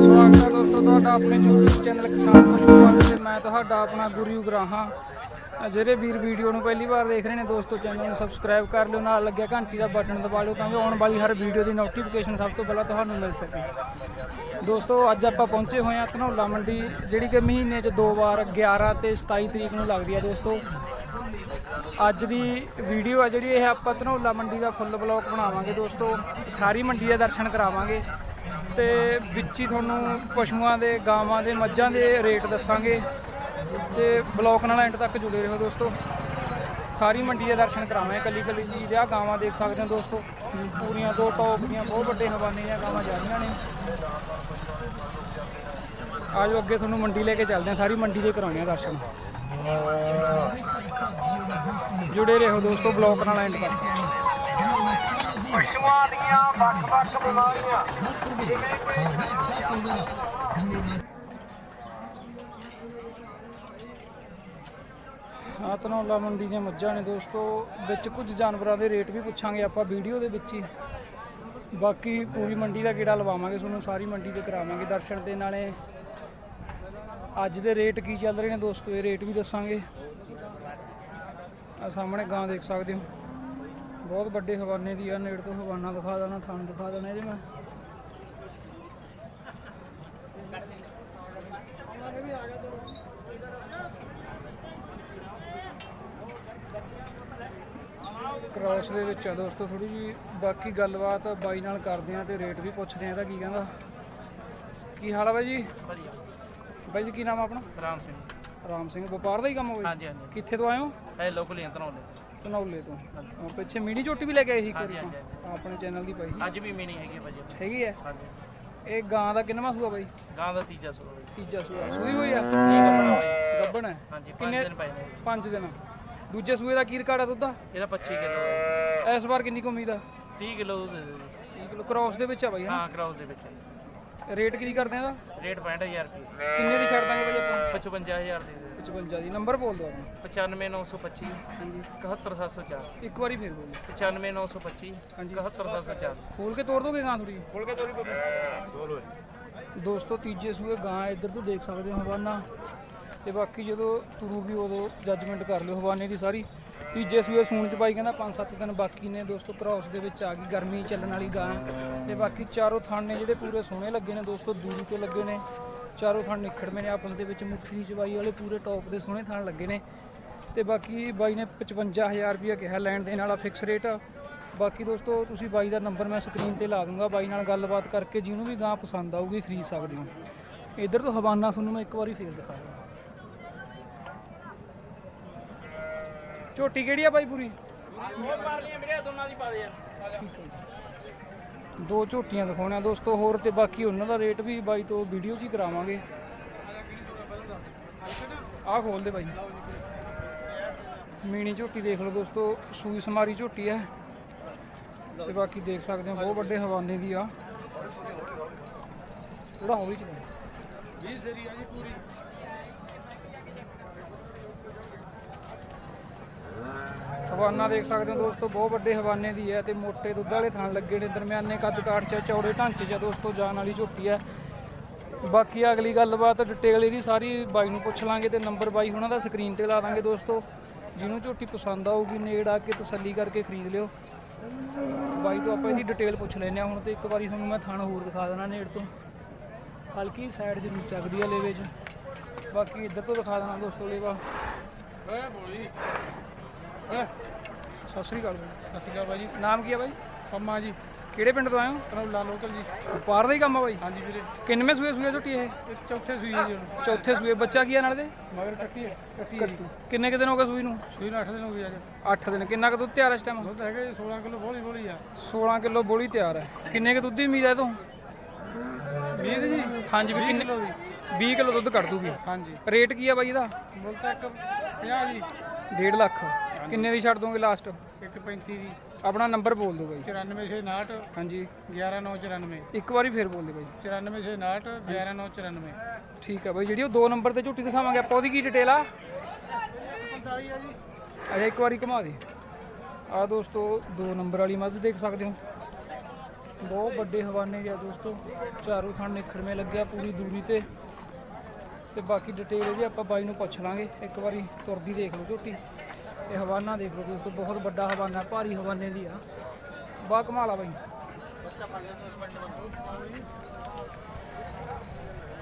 ਸਵਾਗਤ ਹੈ ਦੋਸਤੋ, ਤੁਹਾਡਾ ਆਪਣੇ YouTube ਚੈਨਲ ਕਿਸਾਨ ਪਸ਼ੂ ਪਾਲਣ ਤੇ ਮੈਂ ਤੁਹਾਡਾ ਆਪਣਾ ਗੁਰੂ ਗਰਾਹਾਂ ਅਹ ਜਿਹੜੇ ਵੀਰ ਵੀਡੀਓ ਨੂੰ ਪਹਿਲੀ ਵਾਰ ਦੇਖ ਰਹੇ ਨੇ ਦੋਸਤੋ, ਚੈਨਲ ਨੂੰ ਸਬਸਕ੍ਰਾਈਬ ਕਰ ਲਿਓ, ਨਾਲ ਲੱਗਿਆ ਘੰਟੀ ਦਾ ਬਟਨ ਦਬਾ ਲਿਓ ਤਾਂ ਜੋ ਆਉਣ ਵਾਲੀ ਹਰ ਵੀਡੀਓ ਦੀ ਨੋਟੀਫਿਕੇਸ਼ਨ ਸਭ ਤੋਂ ਪਹਿਲਾਂ ਤੁਹਾਨੂੰ ਮਿਲ ਸਕੇ। ਦੋਸਤੋ, ਅੱਜ ਆਪਾਂ ਪਹੁੰਚੇ ਹੋਏ ਹਾਂ ਧਨੌਲਾ ਮੰਡੀ, ਜਿਹੜੀ ਕਿ ਮਹੀਨੇ 'ਚ ਦੋ ਵਾਰ 11 ਤੇ 27 ਤਰੀਕ ਨੂੰ ਲੱਗਦੀ ਹੈ ਦੋਸਤੋ। ਅੱਜ ਦੀ ਵੀਡੀਓ ਹੈ ਜਿਹੜੀ, ਇਹ ਆਪਾਂ ਧਨੌਲਾ ਮੰਡੀ ਦਾ ਫੁੱਲ ਬਲੌਗ ਬਣਾਵਾਂਗੇ ਦੋਸਤੋ। ਸਾਰੀ ਮੰਡੀ ਦੇ ਦਰਸ਼ਨ ਕਰਾਵਾਂਗੇ ਤੇ ਵਿੱਚ ਹੀ ਤੁਹਾਨੂੰ ਪਸ਼ੂਆਂ ਦੇ, ਗਾਵਾਂ ਦੇ, ਮੱਝਾਂ ਦੇ ਰੇਟ ਦੱਸਾਂਗੇ। ਤੇ ਬਲੌਗ ਨਾਲ ਐਂਡ ਤੱਕ ਜੁੜੇ ਰਹੋ ਦੋਸਤੋ। ਸਾਰੀ ਮੰਡੀ ਦੇ ਦਰਸ਼ਨ ਕਰਾਵਾਂਗੇ ਕੱਲੀ ਕੱਲੀ ਚੀਜ਼ ਆ, ਗਾਵਾਂ ਦੇਖ ਸਕਦੇ ਹੋ ਦੋਸਤੋ। ਪੂਰੀਆਂ ਦੋ ਟੌਪ ਦੀਆਂ, ਬਹੁਤ ਵੱਡੇ ਹਵਾਨੇ ਦੀਆਂ ਗਾਵਾਂ ਜਾ ਰਹੀਆਂ ਨੇ। ਆਜੋ ਅੱਗੇ ਤੁਹਾਨੂੰ ਮੰਡੀ ਲੈ ਕੇ ਚੱਲਦੇ ਹਾਂ ਸਾਰੀ ਮੰਡੀ ਦੇ ਕਰਾਉਣੇ ਆ ਦਰਸ਼ਨ। ਜੁੜੇ ਰਹੋ ਦੋਸਤੋ ਬਲੌਗ ਨਾਲ ਐਂਡ ਤੱਕ। ਪਸ਼ੂਆਂ ਦੀਆਂ ਵੱਖ-ਵੱਖ ਬਿਮਾਰੀਆਂ ਹਾਂ ਧਨੌਲਾ ਮੰਡੀ ਦੀਆਂ ਮੱਝਾਂ ਨੇ ਦੋਸਤੋ, ਵਿੱਚ ਕੁਝ ਜਾਨਵਰਾਂ ਦੇ ਰੇਟ ਵੀ ਪੁੱਛਾਂਗੇ ਆਪਾਂ ਵੀਡੀਓ ਦੇ ਵਿੱਚ ਹੀ। ਬਾਕੀ ਪੂਰੀ ਮੰਡੀ ਦਾ ਕਿਹੜਾ ਲਵਾਵਾਂਗੇ, ਤੁਹਾਨੂੰ ਸਾਰੀ ਮੰਡੀ ਤੇ ਕਰਾਵਾਂਗੇ ਦਰਸ਼ਨ ਦੇ ਨਾਲੇ ਅੱਜ ਦੇ ਰੇਟ ਕੀ ਚੱਲ ਰਹੇ ਨੇ ਦੋਸਤੋ, ਇਹ ਰੇਟ ਵੀ ਦੱਸਾਂਗੇ। ਆ ਸਾਹਮਣੇ ਗਾਂ ਦੇਖ ਸਕਦੇ ਹੋ। ਬਹੁਤ ਵੱਡੇ ਹਵਾਨੇ ਦੀ ਆ, ਨੇੜ ਤੋਂ ਹਵਾਨਾ ਦਿਖਾ ਦੇਣਾ ਥਣ ਦਿਖਾ ਦੇਣਾ ਇਹਦੇ ਮੈਂ ਕ੍ਰਾਸ ਦੇ ਵਿੱਚ ਆ ਦੋਸਤੋ ਥੋੜੀ ਜੀ ਬਾਕੀ ਗੱਲਬਾਤ ਬਾਈ ਨਾਲ ਕਰਦੇ ਆ ਤੇ ਰੇਟ ਵੀ ਪੁੱਛਦੇ ਆ ਇਹਦਾ ਕੀ ਕਹਿੰਦਾ। ਕੀ ਹਾਲ ਆ ਬਾਈ ਜੀ? ਬਾਈ ਜੀ ਕੀ ਨਾਮ ਆ ਆਪਣਾ? ਰਾਮ ਸਿੰਘ। ਰਾਮ ਸਿੰਘ ਵਪਾਰ ਦਾ ਹੀ ਕੰਮ ਹੋਵੇ ਹਾਂਜੀ ਹਾਂਜੀ। ਕਿੱਥੇ ਤੋਂ ਆਏ ਹੋ? ਇਹ ਲੋਕਲ ਯੰਤਰ ਹੋਲੇ ਧਨੌਲੇ। ਤੋਂ। ਹਾਂ, ਪਿੱਛੇ ਮੀਨੀ ਝੋਟੀ ਵੀ ਲੈ ਕੇ ਆਏ ਸੀ ਹਾਂਜੀ, ਹਾਂਜੀ। ਆਪਣੇ ਚੈਨਲ ਦੀ ਪਾਈ ਅੱਜ ਵੀ ਮੀਨੀ ਹੈਗੀ ਭਾਜੀ ਹੈਗੀ ਹੈ ਹਾਂਜੀ। ਇਹ ਗਾਂ ਦਾ ਕਿੰਨਵਾਂ ਸੂਆ ਬਾਈ? ਗਾਂ ਦਾ ਤੀਜਾ ਸੂਆ ਤੀਜਾ ਸੂਆ। ਸੂਈ ਹੋਈ ਆ? ਗੱਬਣ ਹੈ? ਹਾਂਜੀ 5 ਕਿੰਨੇ- ਦਿਨ ਪਏ ਨੇ। 5 ਦਿਨ। ਦੂਜੇ ਸੂਏ ਦਾ ਕੀ ਰਿਕਾਰਡ ਆ ਦੁੱਧ ਦਾ? ਇਹਦਾ 25 ਕਿਲੋ ਇਸ ਵਾਰ ਕਿੰਨੀ ਕੁ ਉਮੀਦ ਆ? 30 ਕਿਲੋ ਦੁੱਧ ਦੇ ਦਿਓ। 30 ਕਿਲੋ ਕ੍ਰਾਸ ਦੇ ਵਿੱਚ ਆ ਬਾਈ ਹਾਂ ਕਰਾਉਸ ਦੇ ਵਿੱਚ ਹਾਂ ਰੇਟ ਕੀ ਕਰਦੇ ਆ ਇਹਦਾ? ਰੇਟ 65000 ਰੁਪਏ। ਕਿੰਨੇ ਦੀ ਛੱਡ ਦਾਂਗੇ ਬਾਈ ਆਪਾਂ? 55000 ਦੇ ਦੇ 55 ਦੀ। ਨੰਬਰ ਬੋਲ ਦਿਓ ਆਪਣਾ। 95925 ਹਾਂਜੀ। 71704 ਇੱਕ ਵਾਰੀ ਫੇਰ ਬੋਲ 95925 ਹਾਂਜੀ। 71704 ਖੋਲ ਕੇ ਤੋੜ ਦੋਗੇ ਗਾਂ ਥੋੜੀ ਖੋਲ ਕੇ ਤੋਰੀ ਬੋਲੋ ਦੋਸਤੋ ਤੀਜੇ ਸੂਏ ਗਾਂ ਇੱਧਰ ਤੋਂ ਦੇਖ ਸਕਦੇ ਹੋ ਹਵਾਨਾ। ਤੇ ਬਾਕੀ ਜਦੋਂ ਤੁਰੂਗੀ ਉਦੋਂ ਜੱਜਮੈਂਟ ਕਰ ਲਿਓ ਹਵਾਨੇ ਦੀ ਸਾਰੀ। ਤੀਜੇ ਸੂਏ ਸੂਣ ਚ ਬਾਈ ਕਹਿੰਦਾ 5-7 ਦਿਨ ਬਾਕੀ ਨੇ ਦੋਸਤੋ ਕ੍ਰਾਸ ਦੇ ਵਿੱਚ ਆ ਗਈ, ਗਰਮੀ ਚੱਲਣ ਵਾਲੀ ਗਾਂ। ਤੇ ਬਾਕੀ ਚਾਰੋਂ ਥਣ ਨੇ ਜਿਹੜੇ ਪੂਰੇ ਸੋਹਣੇ ਲੱਗੇ ਨੇ ਦੋਸਤੋ, ਦੂਰੀ ਤੇ ਲੱਗੇ ਨੇ। ਚਾਰੋਂ ਥਣ ਨਿਖੜਵੇਂ ਨੇ, ਆਪਸ ਦੇ ਵਿੱਚ ਮੁੱਠੀ ਚਵਾਈ ਵਾਲੇ ਪੂਰੇ ਟੌਪ ਦੇ ਸੋਹਣੇ ਥਣ ਲੱਗੇ ਨੇ। ਤੇ ਬਾਕੀ ਬਾਈ ਨੇ 55000 ਰੁਪਇਆ ਕਿਹਾ ਲੈਣ ਦੇਣ ਵਾਲਾ ਫਿਕਸ ਰੇਟ ਬਾਕੀ ਦੋਸਤੋ, ਤੁਸੀਂ ਬਾਈ ਦਾ ਨੰਬਰ ਮੈਂ ਸਕਰੀਨ ਤੇ ਲਾ ਦੂੰਗਾ, ਬਾਈ ਨਾਲ ਗੱਲਬਾਤ ਕਰਕੇ ਜਿਹਨੂੰ ਵੀ ਗਾਂ ਪਸੰਦ ਆਊਗੀ ਖਰੀਦ ਸਕਦੇ ਹੋ। ਇਧਰ ਤੋਂ ਹਵਾਨਾ ਤੁਹਾਨੂੰ ਮੈਂ ਇੱਕ ਵਾਰੀ ਫੇਰ ਦਿਖਾ ਝੋਟੀ ਕਿਹੜੀ ਆ ਬਾਈ ਪੂਰੀ? ਹੋਰ ਮਾਰ ਲਈਆਂ ਵੀਰੇ ਦੋਨਾਂ ਦੀ ਪਾ ਦੇ ਯਾਰ। ਦੋ ਝੋਟੀਆਂ ਦਿਖਾਉਣੀਆਂ ਦੋਸਤੋ ਹੋਰ ਤੇ ਬਾਕੀ ਉਹਨਾਂ ਦਾ ਰੇਟ ਵੀ ਬਾਈ ਤੋਂ ਵੀਡੀਓ 'ਚ ਹੀ ਕਰਾਵਾਂਗੇ। ਆਹ ਖੋਲ ਦੇ ਬਾਈ। ਮੀਣੀ ਝੋਟੀ ਦੇਖ ਲਓ ਦੋਸਤੋ ਸੂਈ ਸਮਾਰੀ ਝੋਟੀ ਹੈ ਤੇ ਬਾਕੀ ਦੇਖ ਸਕਦੇ ਹੋ ਬਹੁਤ ਵੱਡੇ ਹਵਾਨੇ ਦੀ ਆ। ਥੋੜਾ ਹੋ ਵੀ ਚਲਾ 20 ਦਰੀ ਆ ਜੀ ਪੂਰੀ। ਹਵਾਨਾ ਦੇਖ ਸਕਦੇ ਹੋ ਦੋਸਤੋ, ਬਹੁਤ ਵੱਡੇ ਹਵਾਨੇ ਦੀ ਹੈ ਤੇ ਮੋਟੇ ਦੁੱਧ ਵਾਲੇ ਥਣ ਲੱਗੇ ਨੇ ਦਰਮਿਆਨੇ ਕੱਦ ਕਾਠ ਚ, ਚੌੜੇ ਢਾਂਚੇ ਚ ਆ ਦੋਸਤੋ, ਜਾਣ ਵਾਲੀ ਝੋਟੀ ਹੈ। ਬਾਕੀ ਅਗਲੀ ਗੱਲਬਾਤ ਡਿਟੇਲ ਇਹਦੀ ਸਾਰੀ ਬਾਈ ਨੂੰ ਪੁੱਛ ਲਾਂਗੇ ਤੇ ਨੰਬਰ ਬਾਈ ਉਹਨਾਂ ਦਾ ਸਕਰੀਨ ਤੇ ਲਾ ਦਾਂਗੇ ਦੋਸਤੋ। ਜਿਹਨੂੰ ਝੋਟੀ ਪਸੰਦ ਆਊਗੀ, ਨੇੜ ਆ ਕੇ ਤਸੱਲੀ ਕਰਕੇ ਖਰੀਦ ਲਿਓ। ਬਾਈ ਤੋਂ ਆਪਾਂ ਇਹਦੀ ਡਿਟੇਲ ਪੁੱਛ ਲੈਨੇ ਆ ਹੁਣ ਤੇ ਇੱਕ ਵਾਰੀ ਤੁਹਾਨੂੰ ਮੈਂ ਥਣ ਹੋਰ ਦਿਖਾ ਦੇਣਾ ਨੇੜ ਤੋਂ। ਹਲਕੀ ਸਾਈਡ ਜਿਹੀ ਚੱਕਦੀ ਆ ਲੇਵੇ 'ਚ। ਬਾਕੀ ਇੱਧਰ ਤੋਂ ਦਿਖਾ ਦੇਣਾ ਦੋਸਤੋ ਲੇਵਾ। ਓਏ ਬੋਲੀ ਸਤਿ ਸ੍ਰੀ ਅਕਾਲ ਬਾਈ। ਸਤਿ ਸ਼੍ਰੀ ਅਕਾਲ ਬਾਈ ਜੀ। ਨਾਮ ਕੀ ਆ ਬਾਈ? ਪੰਮਾ ਜੀ। ਕਿਹੜੇ ਪਿੰਡ ਤੋਂ ਆਏ ਹੋ? ਕਨੌਲਾ ਲੋਕਲ ਜੀ। ਵਪਾਰ ਦਾ ਹੀ ਕੰਮ ਆ ਬਾਈ? ਹਾਂਜੀ ਵੀਰੇ। ਕਿੰਨਵੇਂ ਸੂਏ ਸੂਏ ਝੋਟੀ ਇਹ? ਇਹ ਚੌਥੇ ਸੂਈ ਹੈ ਜੀ ਹੁਣ। ਚੌਥੇ ਸੂਏ। ਬੱਚਾ ਕੀ ਆ ਨਾਲ ਦੇ? ਮਗਰ ਕੱਟੀ ਹੈ ਕੱਟੀ ਹੈ ਜੀ। ਕਿੰਨੇ ਕੁ ਦਿਨ ਹੋ ਗਏ ਸੂਈ ਨੂੰ? ਸੂਈ ਨੂੰ 8 ਦਿਨ ਹੋ ਗਏ ਅੱਜ 8 ਦਿਨ। ਕਿੰਨਾ ਕੁ ਦੁੱਧ ਤਿਆਰ ਹੈ ਇਸ ਟਾਈਮ ਦੁੱਧ ਹੈਗਾ ਜੀ 16 ਕਿਲੋ ਬੋਲੀ ਬੋਲੀ ਆ। 16 ਕਿਲੋ ਬੋਲੀ ਤਿਆਰ ਹੈ ਕਿੰਨੇ ਕੁ ਦੁੱਧ ਦੀ ਉਮੀਦ ਹੈ ਤੋਂ? 20 ਦੀ ਜੀ। ਹਾਂਜੀ ਵੀ ਕਿੰਨੇ ਕਿਲੋ ਦੀ। 20 ਕਿਲੋ ਦੁੱਧ ਕੱਢ ਦੂਗੀ। ਹਾਂਜੀ। ਰੇਟ ਕੀ ਆ ਬਾਈ ਇਹਦਾ? ਮੁੱਲ ਤਾਂ ਇੱਕ 50 ਜੀ। 1.5 ਲੱਖ। ਕਿੰਨੇ ਦੀ ਛੱਡ ਦੋਗੇ ਲਾਸਟ ਇੱਕ 35 ਦੀ। ਆਪਣਾ ਨੰਬਰ ਬੋਲ ਦਿਓ ਬਾਈ। 94659 ਹਾਂਜੀ। 11994 ਇੱਕ ਵਾਰੀ ਫੇਰ ਬੋਲ ਦਿਓ ਬਾਈ। 94659 11994 ਠੀਕ ਹੈ ਬਾਈ ਜਿਹੜੀ ਉਹ ਦੋ ਨੰਬਰ ਤੇ ਝੋਟੀ ਦਿਖਾਵਾਂਗੇ ਆਪਾਂ ਉਹਦੀ ਕੀ ਡਿਟੇਲ ਆ? 45 ਆ ਜੀ ਅੱਛਾ ਇੱਕ ਵਾਰੀ ਘੁਮਾ ਦੇ। ਆ ਦੋਸਤੋ 2 ਨੰਬਰ ਵਾਲੀ ਮੱਝ ਦੇਖ ਸਕਦੇ ਹੋ। ਬਹੁਤ ਵੱਡੇ ਹਵਾਨੇ ਜੀ ਆ ਦੋਸਤੋ। ਚਾਰੋਂ ਥਣ ਨਿਖੜਵੇਂ ਲੱਗਿਆ ਪੂਰੀ ਦੂਰੀ ਤੇ। ਤੇ ਬਾਕੀ ਡਿਟੇਲ ਇਹਦੀ ਆਪਾਂ ਬਾਈ ਨੂੰ ਪੁੱਛ ਲਾਂਗੇ। ਇੱਕ ਵਾਰੀ ਤੁਰਦੀ ਦੇਖ ਲਓ ਝੋਟੀ ਤੇ ਹਵਾਨਾ ਦੇਖ ਲਓ ਦੋਸਤੋ, ਬਹੁਤ ਵੱਡਾ ਹਵਾਨਾ, ਭਾਰੀ ਹਵਾਨੇ ਦੀ ਆ। ਬਾ ਕਮਾਲ ਆ ਬਾਈ।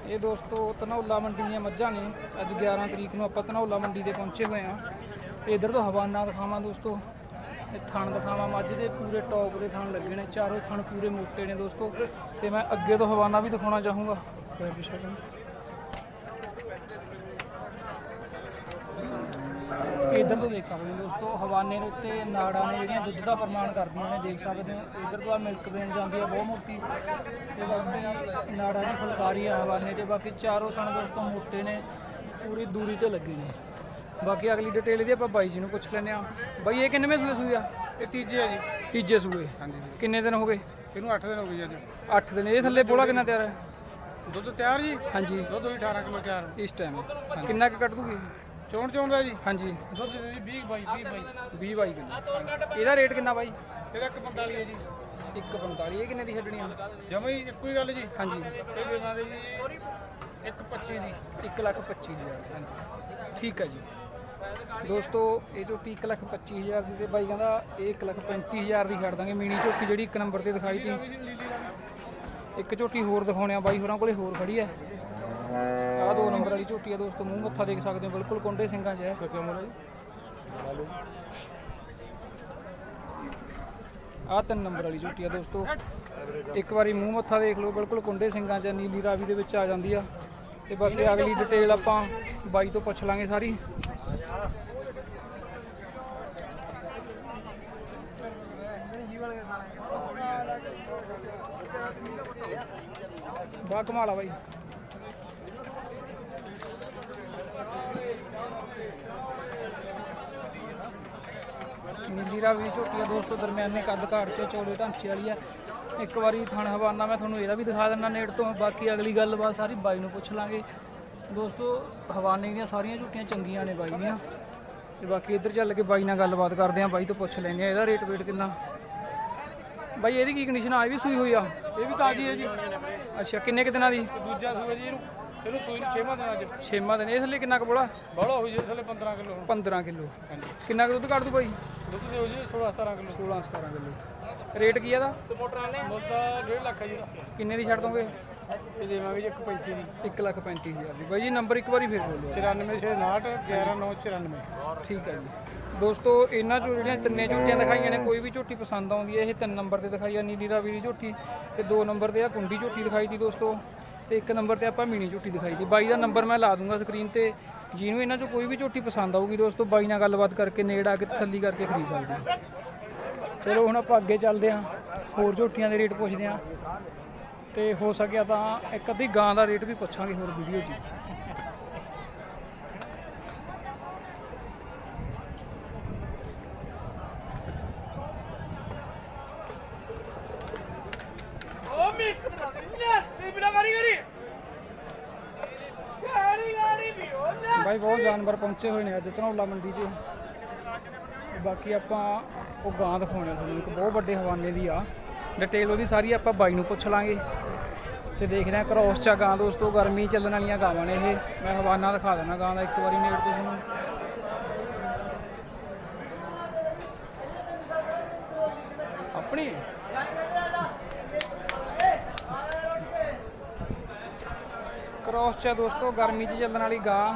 ਇਹ ਦੋਸਤੋ ਧਨੌਲਾ ਮੰਡੀ ਦੀਆਂ ਮੱਝਾਂ ਨੇ। ਅੱਜ 11 ਤਰੀਕ ਨੂੰ ਆਪਾਂ ਧਨੌਲਾ ਮੰਡੀ ਤੇ ਪਹੁੰਚੇ ਹੋਏ ਆ। ਤੇ ਇਧਰ ਤੋਂ ਹਵਾਨਾ ਦਿਖਾਵਾਂ ਦੋਸਤੋ। ਇਹ ਥਣ ਦਿਖਾਵਾਂ ਮੱਝ ਦੇ, ਪੂਰੇ ਟੌਪ ਦੇ ਥਣ ਲੱਗੇ ਨੇ। ਚਾਰੋਂ ਥਣ ਪੂਰੇ ਮੋਟੇ ਨੇ ਦੋਸਤੋ। ਤੇ ਮੈਂ ਅੱਗੇ ਤੋਂ ਹਵਾਨਾ ਵੀ ਦਿਖਾਉਣਾ ਚਾਹੂੰਗਾ ਕੋਈ ਵੀ ਸ਼ਕਲ ਇਧਰ ਤੋਂ ਦੇਖ ਸਕਦੇ ਹੋ ਦੋਸਤੋ ਹਵਾਨੇ ਦੇ ਉੱਤੇ ਨਾੜਾਂ ਨੇ ਜਿਹੜੀਆਂ ਦੁੱਧ ਦਾ ਪ੍ਰਮਾਣ ਕਰਦੀਆਂ ਨੇ ਦੇਖ ਸਕਦੇ ਹੋ ਇਧਰ ਤੋਂ ਆ ਮਿਲਕ ਵੇਨ ਜਾਂਦੀ ਆ ਬਹੁਤ ਮੋਟੀ। ਤੇ ਬਾਕੀ ਨਾੜਾਂ ਦੀ ਫੁਲਕਾਰੀ ਆ ਹਵਾਨੇ ਤੇ ਬਾਕੀ ਚਾਰੋਂ ਸਣ ਦੋਸਤੋ ਮੋਟੇ ਨੇ ਪੂਰੀ ਦੂਰੀ ਤੇ ਲੱਗੇ ਨੇ। ਬਾਕੀ ਅਗਲੀ ਡਿਟੇਲ ਇਹਦੀ ਆਪਾਂ ਬਾਈ ਜੀ ਨੂੰ ਪੁੱਛ ਲੈਂਦੇ ਆ ਬਾਈ ਇਹ ਕਿੰਨਵੇਂ ਸੂਏ ਸੂਏ ਆ? ਇਹ ਤੀਜੇ ਆ ਜੀ। ਤੀਜੇ ਸੂਏ। ਹਾਂਜੀ ਕਿੰਨੇ ਦਿਨ ਹੋ ਗਏ? ਇਹਨੂੰ 8 ਦਿਨ ਹੋ ਗਏ ਜੀ ਅੱਜ। 8 ਦਿਨ ਇਹ ਥੱਲੇ ਬੋਲਾ ਕਿੰਨਾ ਤਿਆਰ ਹੈ? ਦੁੱਧ ਤਿਆਰ ਜੀ? ਹਾਂਜੀ। ਦੁੱਧ ਵੀ 18 ਕਿਲੋ ਤਿਆਰ। ਇਸ ਟਾਈਮ ਕਿੰਨਾ ਕੁ ਕੱਢ ਦੂਗੀ? ਚੋਣ ਚੋਣ ਦਾ ਜੀ? ਹਾਂਜੀ। ਦੁੱਧ ਦੇ ਜੀ 20 ਬਾਈ 20 ਬਾਈ। 20 ਬਾਈ ਕਿਲੋ। ਇਹਦਾ ਰੇਟ ਕਿੰਨਾ ਬਾਈ? ਇਹਦਾ 145 ਹੈ ਜੀ। 145 ਇਹ ਕਿੰਨੇ ਦੀ ਛੱਡਣੀਆਂ ਜਮਾ ਹੀ ਇੱਕੋ ਹੀ ਗੱਲ ਜੀ। ਹਾਂਜੀ। ਇਹ ਦੇਣਾ ਦੇ ਜੀ 125 ਦੀ। 1 ਲੱਖ 25 ਹਜ਼ਾਰ ਹਾਂਜੀ। ਠੀਕ ਹੈ ਜੀ। ਦੋਸਤੋ ਇਹ ਝੋਟੀ 1 ਲੱਖ 25 ਹਜ਼ਾਰ ਦੀ ਤੇ ਬਾਈ ਕਹਿੰਦਾ ਇਹ 1 ਲੱਖ 35 ਹਜ਼ਾਰ ਦੀ ਛੱਡ ਦਾਂਗੇ। ਮੀਣੀ ਝੋਟੀ ਜਿਹੜੀ ਇੱਕ ਨੰਬਰ ਤੇ ਦਿਖਾਈ ਤੀ। ਇੱਕ ਝੋਟੀ ਹੋਰ ਦਿਖਾਉਣੇ ਆ ਬਾਈ ਹੋਰਾਂ ਕੋਲੇ ਹੋਰ ਖੜੀ ਹੈ। ਆਹ ਦੋ ਨੰਬਰ ਵਾਲੀ ਝੋਟੀ ਆ ਦੋਸਤੋ ਮੂੰਹ ਮੱਥਾ ਦੇਖ ਸਕਦੇ ਹੋ ਬਿਲਕੁਲ ਕੁੰਡੇ ਸਿੰਘਾਂ 'ਚ ਹੈ। ਸੋਚੋ ਮੋਰਾ ਜੀ। ਆਹ ਤਿੰਨ ਨੰਬਰ ਵਾਲੀ ਝੋਟੀ ਆ ਦੋਸਤੋ। ਇੱਕ ਵਾਰੀ ਮੂੰਹ ਮੱਥਾ ਦੇਖ ਲਓ ਬਿਲਕੁਲ ਕੁੰਡੇ ਸਿੰਘਾਂ 'ਚ ਨੀਲੀ ਰਾਵੀ ਦੇ ਵਿੱਚ ਆ ਜਾਂਦੀ ਆ। ਤੇ ਬਾਕੀ ਅਗਲੀ ਡਿਟੇਲ ਆਪਾਂ ਬਾਈ ਤੋਂ ਪੁੱਛ ਲਾਂਗੇ ਸਾਰੀ। ਬਾ ਕਮਾਲ ਆ ਬਾਈ। ਨੀਲੀ ਰਾਵੀ ਝੋਟੀ ਆ ਦੋਸਤੋ ਦਰਮਿਆਨੇ ਕੱਦ ਘਾਟ ਚ ਚੌੜੇ ਢਾਂਚੇ ਵਾਲੀ ਆ। ਇੱਕ ਵਾਰੀ ਥਣ ਹਵਾਨਾ ਮੈਂ ਤੁਹਾਨੂੰ ਇਹਦਾ ਵੀ ਦਿਖਾ ਦਿੰਦਾ ਨੇੜ ਤੋਂ। ਬਾਕੀ ਅਗਲੀ ਗੱਲਬਾਤ ਸਾਰੀ ਬਾਈ ਨੂੰ ਪੁੱਛ ਲਾਂਗੇ। ਦੋਸਤੋ ਹਵਾਨੇ ਦੀਆਂ ਸਾਰੀਆਂ ਝੋਟੀਆਂ ਚੰਗੀਆਂ ਨੇ ਬਾਈ ਦੀਆਂ। ਤੇ ਬਾਕੀ ਇੱਧਰ ਚੱਲ ਕੇ ਬਾਈ ਨਾਲ ਗੱਲਬਾਤ ਕਰਦੇ ਆ ਬਾਈ ਤੋਂ ਪੁੱਛ ਲੈਂਦੇ ਆ ਇਹਦਾ ਰੇਟ ਵੇਟ ਕਿੰਨਾ। ਬਾਈ ਇਹਦੀ ਕੀ ਕੰਡੀਸ਼ਨ ਆ? ਇਹ ਵੀ ਸੂਈ ਹੋਈ ਆ? ਇਹ ਵੀ ਤਾਜ਼ੀ ਹੈ ਜੀ? ਅੱਛਾ ਕਿੰਨੇ ਕੁ ਦਿਨਾਂ ਦੀ? ਦੂਜਾ ਸੂਆ ਜੀ ਇਹਨੂੰ ਇਹਨੂੰ ਸੂਈ ਨੂੰ 6ਵਾਂ ਦਿਨ ਅੱਜ ਛੇਵਾਂ ਦਿਨ। ਇਹ ਥੱਲੇ ਕਿੰਨਾ ਕੁ ਬੋਲਾ? ਬੜਾ ਹੋਈ ਜੀ ਥੱਲੇ 15 ਕਿਲੋ ਹੁਣ 15 ਕਿਲੋ। ਕਿੰਨਾ ਕੁ ਦੁੱਧ ਕੱਢ ਦੂ ਬਾਈ? ਦੁੱਧ ਦੇ ਹੋ ਜੀ 16 17 ਕਿਲੋ। 16 17 ਕਿਲੋ। ਰੇਟ ਕੀ ਆ ਇਹਦਾ? ਦੁੱਧ ਦਾ 1.5 ਲੱਖ ਹੈ ਜੀ ਇਹਦਾ। ਕਿੰਨੇ ਦੀ ਛੱਡ ਦੋਗੇ? ਇਹ ਦੇਵਾਂਗੇ ਜੀ 135 ਦੀ। 1 ਲੱਖ 35000 ਦੀ। ਬਾਈ ਜੀ ਨੰਬਰ ਇੱਕ ਵਾਰੀ ਫੇਰ ਬੋਲੋ 94 11994 ਠੀਕ ਹੈ ਜੀ। ਦੋਸਤੋ ਇਹਨਾਂ ਚੋਂ ਜਿਹੜੀਆਂ ਤਿੰਨੇ ਝੋਟੀਆਂ ਦਿਖਾਈਆਂ ਨੇ ਕੋਈ ਵੀ ਝੋਟੀ ਪਸੰਦ ਆਉਂਦੀ ਹੈ ਇਹ ਤਿੰਨ ਨੰਬਰ ਤੇ ਦਿਖਾਈ ਆ ਨੀਲੀ ਰਾਵੀ ਦੀ ਝੋਟੀ ਤੇ ਦੋ ਨੰਬਰ ਤੇ ਆ ਕੁੰਡੀ ਝੋਟੀ ਦਿਖਾਈ ਦੀ ਦੋਸਤੋ। ਤੇ ਇੱਕ ਨੰਬਰ ਤੇ ਆਪਾਂ ਮੀਣੀ ਝੋਟੀ ਦਿਖਾਈ ਦੀ ਬਾਈ ਦਾ ਨੰਬਰ ਮੈਂ ਲਾ ਦੂੰਗਾ ਸਕਰੀਨ ਤੇ। ਜਿਹਨੂੰ ਇਹਨਾਂ ਚੋਂ ਕੋਈ ਵੀ ਝੋਟੀ ਪਸੰਦ ਆਊਗੀ ਦੋਸਤੋ ਬਾਈ ਨਾਲ ਗੱਲਬਾਤ ਕਰਕੇ ਨੇੜ ਆ ਕੇ ਤਸੱਲੀ ਕਰਕੇ ਖਰੀਦ ਸਕਦੇ ਹੋ। ਚਲੋ ਹੁਣ ਆਪਾਂ ਅੱਗੇ ਚੱਲਦੇ ਹਾਂ, ਹੋਰ ਝੋਟੀਆਂ ਦੇ ਰੇਟ ਪੁੱਛਦੇ ਹਾਂ। ਤੇ ਹੋ ਸਕਿਆ ਤਾਂ ਇੱਕ ਅੱਧੀ ਗਾਂ ਦਾ ਰੇਟ ਵੀ ਪੁੱਛਾਂਗੇ ਹੋਰ ਵੀਡੀਓ 'ਚ ਉਹ ਮਿੱਕ ਬਣਾ ਦੇ ਨਸਤੀ ਬਿਨਾ ਗਾੜੀ ਗਾੜੀ ਗਾੜੀ ਗਾੜੀ ਵੀ ਉਹ ਬਾਈ ਬਹੁਤ ਜਾਨਵਰ ਪਹੁੰਚੇ ਹੋਏ ਨੇ ਅੱਜ ਧਨੌਲਾ ਮੰਡੀ 'ਚ ਤੇ ਬਾਕੀ ਆਪਾਂ ਉਹ ਗਾਂ ਦਿਖਾਉਣੇ ਤੁਹਾਨੂੰ, ਇੱਕ ਬਹੁਤ ਵੱਡੇ ਹਵਾਨੇ ਦੀ ਆ। ਡਿਟੇਲ ਉਹਦੀ ਸਾਰੀ ਆਪਾਂ ਬਾਈ ਨੂੰ ਪੁੱਛ ਲਾਂਗੇ। ਤੇ ਦੇਖਦੇ ਆ ਕ੍ਰੋਸ ਚਾ ਗਾਂ, ਦੋਸਤੋ, ਗਰਮੀ ਚੱਲਣ ਵਾਲੀਆਂ ਗਾਵਾਂ ਨੇ ਇਹ। ਮੈਂ ਹਵਾਨਾ ਦਿਖਾ ਦਿੰਦਾ ਗਾਂ ਦਾ ਇੱਕ ਵਾਰੀ ਨੇੜ ਤੋਂ ਤੁਹਾਨੂੰ ਆਪਣੀ? ਕ੍ਰੋਸ ਚਾ ਦੋਸਤੋ, ਗਰਮੀ 'ਚ ਚੱਲਣ ਵਾਲੀ ਗਾਂ।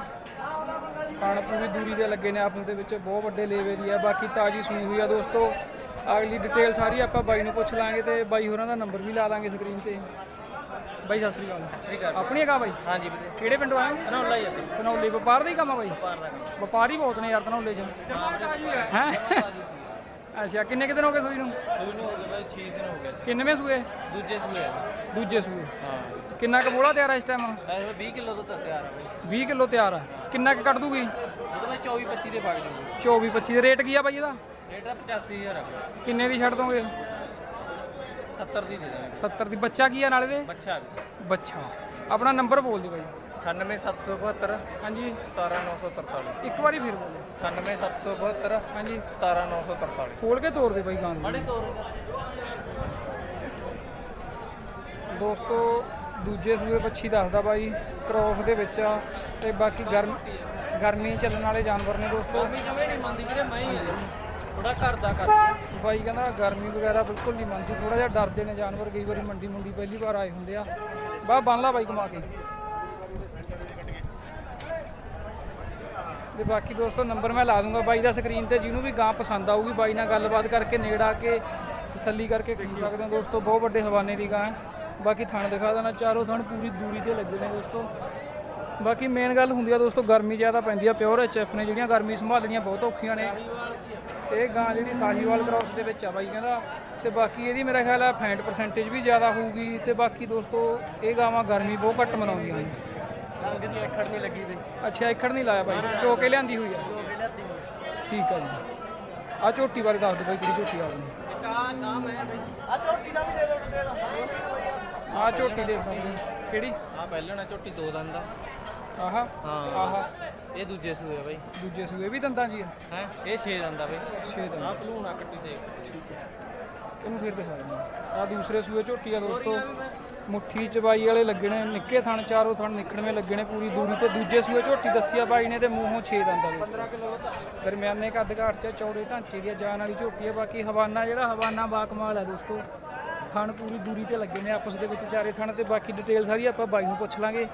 ਖਾਣ ਪੂਰੀ ਦੂਰੀ ਦੇ ਲੱਗੇ ਨੇ ਆਪਸ ਦੇ ਵਿੱਚ ਬਹੁਤ ਵੱਡੇ ਲੇਵੇ ਦੀ ਆ। ਬਾਕੀ ਤਾਜੀ ਸੂਈ ਹੋਈ ਆ ਦੋਸਤੋ ਅਗਲੀ ਡਿਟੇਲ ਸਾਰੀ ਆਪਾਂ ਬਾਈ ਨੂੰ ਪੁੱਛ ਲਾਂਗੇ ਤੇ ਬਾਈ ਹੋਰਾਂ ਦਾ ਨੰਬਰ ਵੀ ਲਾ ਦਾਂਗੇ ਸਕਰੀਨ ਤੇ। ਬਾਈ ਸਤਿ ਸ੍ਰੀ ਅਕਾਲ। ਸ੍ਰੀ ਅਕਾਲ। ਆਪਣੀ ਹੈਗਾ ਬਾਈ? ਹਾਂਜੀ ਵੀਰੇ। ਕਿਹੜੇ ਪਿੰਡੋਂ ਆਏ ਧਨੌਲਾ ਹੀ ਆ ਤੇ ਧਨੌਲੇ ਵਪਾਰ ਦਾ ਹੀ ਕੰਮ ਆ ਬਾਈ? ਦਾ ਵਪਾਰੀ ਬਹੁਤ ਨੇ ਯਾਰ ਧਨੌਲੇ 'ਚ। ਹੈ। ਅੱਛਾ ਕਿੰਨੇ ਕੁ ਦਿਨ ਹੋ ਗਏ ਸੂਈ ਨੂੰ? ਸੂਈ ਨੂੰ ਹੋ ਗਿਆ ਬਾਈ 6 ਦਿਨ ਹੋ ਗਏ। ਕਿੰਨਵੇਂ ਸੂਏ? ਦੂਜੇ ਸੂਏ ਦੂਜੇ ਸੂਏ। ਹਾਂ। ਕਿੰਨਾ ਕੁ ਬੋਲਾ ਤਿਆਰ ਆ ਇਸ ਟਾਈਮ ਐਸੇ 20 ਕਿਲੋ ਦੁੱਧ ਤਿਆਰ ਆ ਬਾਈ। 20 ਕਿਲੋ ਤਿਆਰ ਆ। ਕਿੰਨਾ ਕੁ ਕੱਢ ਦੂਗੀ? ਦੁੱਧ ਬਾਈ 24 25 ਦੇ ਵਗ ਜੂਗੇ 24 25 ਦੇ। ਰੇਟ ਕੀ ਆ ਬਾਈ ਇਹਦਾ? ਰੇਟ ਆ 85000 ਆ ਬਾਈ। ਕਿੰਨੇ ਦੀ ਛੱਡ ਦੋਗੇ? 70 ਦੀ ਦੇ ਦਾਂਗੇ। 70 ਦੀ। ਬੱਚਾ ਕੀ ਆ ਨਾਲੇ ਦੇ ਬੱਚਾ ਆਪਣਾ ਨੰਬਰ ਬੋਲ ਦਿਓ ਬਾਈ। 98772 ਹਾਂਜੀ। 17943 ਇੱਕ ਵਾਰੀ ਫਿਰ ਬੋਲੋ 98772 ਹਾਂਜੀ। 17943 ਖੋਲ ਕੇ ਤੋੜ ਦੇ ਬਾਈ ਗਾਂ ਨੂੰ। ਬੜੇ ਤੋਰ ਦੋਸਤੋ ਦੂਜੇ ਸੂਏ ਬੱਚੀ ਦੱਸਦਾ ਬਾਈ ਕ੍ਰੋਸ ਦੇ ਵਿੱਚ ਆ ਤੇ ਬਾਕੀ ਗਰਮ ਗਰਮੀ ਚੱਲਣ ਵਾਲੇ ਜਾਨਵਰ ਨੇ ਦੋਸਤੋ। ਗਰਮੀ ਜਮੇ ਨਹੀਂ ਮੰਨਦੀ ਵੀਰੇ ਮੈਂ ਹੀ ਥੋੜਾ ਘਰ ਦਾ ਕਰ ਬਾਈ ਕਹਿੰਦਾ ਗਰਮੀ ਵਗੈਰਾ ਬਿਲਕੁਲ ਨਹੀਂ ਮੰਨਦੀ ਥੋੜਾ ਜਿਹਾ ਡਰਦੇ ਨੇ ਜਾਨਵਰ ਕਈ ਵਾਰੀ ਮੰਡੀ ਮੁੰਡੀ ਪਹਿਲੀ ਵਾਰ ਆਏ ਹੁੰਦੇ ਆ। ਬਾ ਬੰਨ ਲਾ ਬਾਈ ਕਮਾ ਕੇ। ਤੇ ਬਾਕੀ ਦੋਸਤੋ ਨੰਬਰ ਮੈਂ ਲਾ ਦੂੰਗਾ ਬਾਈ ਦਾ ਸਕਰੀਨ ਤੇ ਜਿਹਨੂੰ ਵੀ ਗਾਂ ਪਸੰਦ ਆਊਗੀ ਬਾਈ ਨਾਲ ਗੱਲਬਾਤ ਕਰਕੇ ਨੇੜ ਆ ਕੇ ਤਸੱਲੀ ਕਰਕੇ ਖਰੀਦ ਸਕਦੇ ਹੋ। ਦੋਸਤੋ ਬਹੁਤ ਵੱਡੇ ਹਵਾਨੇ ਦੀ ਗਾਂ ਹੈ। ਬਾਕੀ ਥਣ ਦਿਖਾ ਦੇਣਾ ਚਾਰੋਂ ਥਣ ਪੂਰੀ ਦੂਰੀ ਤੇ ਲੱਗੇ ਨੇ ਦੋਸਤੋ। ਬਾਕੀ ਮੇਨ ਗੱਲ ਹੁੰਦੀ ਆ ਦੋਸਤੋ ਗਰਮੀ ਜ਼ਿਆਦਾ ਪੈਂਦੀ ਆ ਪਿਓਰ ਐਚਐਫ ਨੇ ਜਿਹੜੀਆਂ ਗਰਮੀ ਸੰਭਾਲਣੀਆਂ ਬਹੁਤ ਔਖੀਆਂ ਨੇ। ਇਹ ਗਾਂ ਜਿਹੜੀ ਸਾਹੀਵਾਲ ਕ੍ਰਾਸ ਦੇ ਵਿੱਚ ਆ ਬਾਈ ਕਹਿੰਦਾ ਤੇ ਬਾਕੀ ਇਹਦੀ ਮੇਰਾ ਖਿਆਲ ਆ ਫੈਂਟ ਪਰਸੈਂਟੇਜ ਵੀ ਜ਼ਿਆਦਾ ਹੋਊਗੀ ਤੇ ਬਾਕੀ ਦੋਸਤੋ ਇਹ ਗਾਵਾਂ ਗਰਮੀ ਬਹੁਤ ਘੱਟ ਮਨਾਉਂਦੀਆਂ ਨੇ। ਰੰਗ ਦੀ ਅੱਖੜ ਨਹੀਂ ਲੱਗੀ ਤੇ ਅੱਛਾ ਇਖੜ ਨਹੀਂ ਲਾਇਆ ਬਾਈ ਚੋਕੇ ਲਿਆਂਦੀ ਹੋਈ ਆ। ਠੀਕ ਆ ਜੀ। ਆ ਝੋਟੀ ਬਾਰੇ ਦੱਸ ਦਿਓ ਬਾਈ ਕਿਹੜੀ ਝੋਟੀ ਆ ਇੱਕ ਆ ਨਾਮ ਹੈ ਬਈ। ਆ ਝੋਟੀ ਦੇਖ ਸਕਦੇ ਹੋ। ਕਿਹੜੀ? ਆ ਪਹਿਲਣਾ ਝੋਟੀ ਦੋ ਦੰਦ ਦਾ ਆਹਾ? ਹਾਂ। ਆਹਾ। ਇਹ ਦੂਜੇ ਸੂਏ ਆ ਬਈ। ਦੂਜੇ ਸੂਏ ਵੀ ਦੰਦਾਂ ਜੀ ਆ? ਹੈ? ਇਹ 6 ਦੰਦ ਆ ਬਈ। 6 ਦੰਦ। ਆ ਭਲੂਣਾ ਕੱਟੀ ਦੇਖ ਇਹਨੂੰ ਫਿਰ ਦਿਖਾ ਦਿੰਦਾ ਆ ਦੂਸਰੇ ਸੂਏ ਝੋਟੀ ਆ ਦੋਸਤੋ। ਮੁੱਠੀ ਚਬਾਈ ਵਾਲੇ ਲੱਗੇ ਨੇ ਨਿੱਕੇ ਥਣ ਚਾਰੋਂ ਥਣ ਨਿਕੜਵੇਂ ਲੱਗੇ ਨੇ ਪੂਰੀ ਦੂਰੀ ਤੇ। ਦੂਜੇ ਸੂਏ ਝੋਟੀ ਦੱਸੀ ਆ ਬਾਈ ਨੇ ਤੇ ਮੂੰਹੋਂ 6 ਦੰਦ ਆ 15 ਕਿਲੋ ਦਰਮਿਆਨੇ ਕੱਦ ਘਾਟ ਚ ਚੌੜੇ ਢਾਂਚੇ ਦੀ ਆ, ਜਾਨ ਵਾਲੀ ਝੋਟੀ ਆ। ਬਾਕੀ ਹਵਾਨਾ ਜਿਹੜਾ ਹਵਾਨਾ ਬਾਕਮਾਲ ਆ ਦੋਸਤੋ। ਥਣ ਪੂਰੀ ਦੂਰੀ ਤੇ ਲੱਗੇ ਨੇ ਆਪਸ ਦੇ ਵਿੱਚ ਚਾਰੇ ਥਣ ਤੇ ਬਾਕੀ ਡਿਟੇਲ ਸਾਰੀ ਆਪਾਂ ਬਾਈ ਨੂੰ ਪੁੱਛ ਲਾਂਗੇ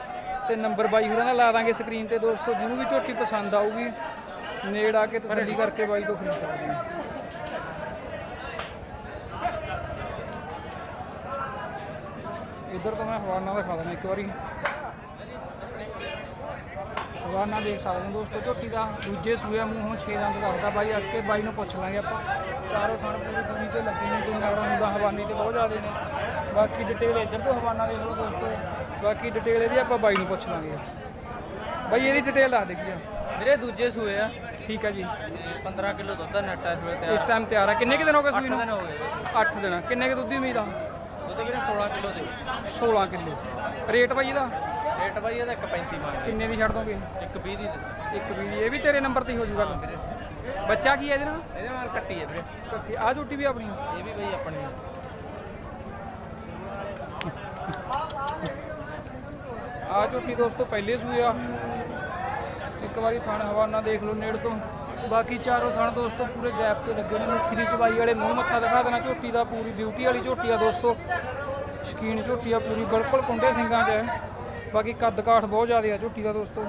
ਤੇ ਨੰਬਰ ਬਾਈ ਹੋਰਾਂ ਦਾ ਲਾ ਦਾਂਗੇ ਸਕਰੀਨ ਤੇ ਦੋਸਤੋ, ਜਿਹਨੂੰ ਵੀ ਝੋਟੀ ਪਸੰਦ ਆਊਗੀ, ਨੇੜ ਆ ਕੇ ਤਸੱਲੀ ਕਰਕੇ ਬਾਈ ਤੋਂ ਖਰੀਦ ਸਕਦੇ ਹੋ। ਇੱਧਰ ਤੋਂ ਮੈਂ ਹਵਾਨਾ ਦਿਖਾ ਦਿੰਦਾ ਇੱਕ ਵਾਰੀ। ਹਵਾਨਾ ਦੇਖ ਸਕਦੇ ਹੋ ਦੋਸਤੋ, ਝੋਟੀ ਦਾ ਦੂਜੇ ਸੂਆ ਮੂੰਹੋਂ 6 ਦੰਦ ਦੱਸਦਾ ਬਾਈ, ਅੱਗੇ ਬਾਈ ਨੂੰ ਪੁੱਛ ਲਾਂਗੇ ਆਪਾਂ। ਚਾਰੋਂ ਥਣ ਪੂਰੀ ਦੂਰੀ ਤੇ ਲੱਗੇ ਨੇ ਕੋਈ ਨਗਰ ਹੁੰਦਾ ਹਵਾਨੇ ਤੇ ਬਹੁਤ ਜ਼ਿਆਦੇ ਨੇ। ਬਾਕੀ ਡਿਟੇਲ ਇੱਧਰ ਤੋਂ ਹਵਾਨਾ ਦੇਖ ਲਓ ਦੋਸਤੋ। ਬਾਕੀ ਡਿਟੇਲ ਇਹਦੀ ਆਪਾਂ ਬਾਈ ਨੂੰ ਪੁੱਛ ਲਾਂਗੇ। ਬਾਈ ਇਹਦੀ ਡਿਟੇਲ ਦੱਸ ਦੇ ਕੀ ਆ? ਵੀਰੇ ਦੂਜੇ ਸੂਏ ਆ। ਠੀਕ ਆ ਜੀ। ਤੇ 15 ਕਿਲੋ ਦੁੱਧ ਦਾ ਨੱਟ ਆ ਇਸ ਵੇਲੇ ਇਸ ਤੇ ਟਾਈਮ ਤਿਆਰ ਆ। ਕਿੰਨੇ ਕੁ ਦਿਨ ਹੋ ਗਏ ਸੂਈ ਨੂੰ? ਦਿਨ ਹੋ ਗਏ। 8 ਦਿਨ ਕਿੰਨੇ ਕੁ ਦੁੱਧ ਦੀ ਉਮੀਦ ਆ? ਦੁੱਧ ਵੀਰੇ 16 ਕਿਲੋ ਦੇ। 16 ਕਿਲੋ। ਰੇਟ ਬਾਈ ਇਹਦਾ? ਰੇਟ ਬਾਈ ਇਹਦਾ 1.35 ਮੰਗਦੇ ਕਿੰਨੇ ਦੀ ਛੱਡ ਦੋਗੇ? ਇੱਕ 20 ਦੀ। ਦੇ। ਇੱਕ ਵੀ ਇਹ ਵੀ ਤੇਰੇ ਨੰਬਰ ਤੇ ਹੀ ਹੋ ਜੂਗਾ। ਬੱਚਾ ਕੀ ਹੈ ਇਹਦੇ ਨਾਲ? ਇਹਦੇ ਨਾਲ ਕੱਟੀ ਹੈ ਵੀਰੇ। ਕੱਟੀ। ਆ ਝੂਟੀ ਵੀ ਆਪਣੀ ਇਹ ਵੀ ਬਈ ਆਪਣੀ ਆ। ਆ ਝੂਟੀ ਦੋਸਤੋ ਪਹਿਲੇ ਸੂਏ ਆ। ਇੱਕ ਵਾਰੀ ਥਣ ਹਵਾਨਾ ਦੇਖ ਲਓ ਨੇੜ ਤੋਂ। ਬਾਕੀ ਚਾਰੋਂ ਥਣ ਦੋਸਤੋ ਪੂਰੇ ਗੈਪ ਤੇ ਲੱਗੇ ਨੇ। ਮੁੱਠੀ ਦੀ ਵਾਲੇ ਮੂੰਹ ਮੱਥਾ ਦਿਖਾ ਦੇਣਾ। ਝੋਟੀ ਦਾ ਪੂਰੀ ਬਿਊਟੀ ਵਾਲੀ ਝੋਟੀ ਆ ਦੋਸਤੋ। ਸ਼ਕੀਨ ਝੋਟੀ ਆ ਪੂਰੀ। ਬਿਲਕੁਲ ਕੁੰਡੇ ਸਿੰਘਾਂ 'ਚ ਹੈ। ਬਾਕੀ ਕੱਦ ਕਾਠ ਬਹੁਤ ਜ਼ਿਆਦਾ ਆ ਝੋਟੀ ਦਾ ਦੋਸਤੋ।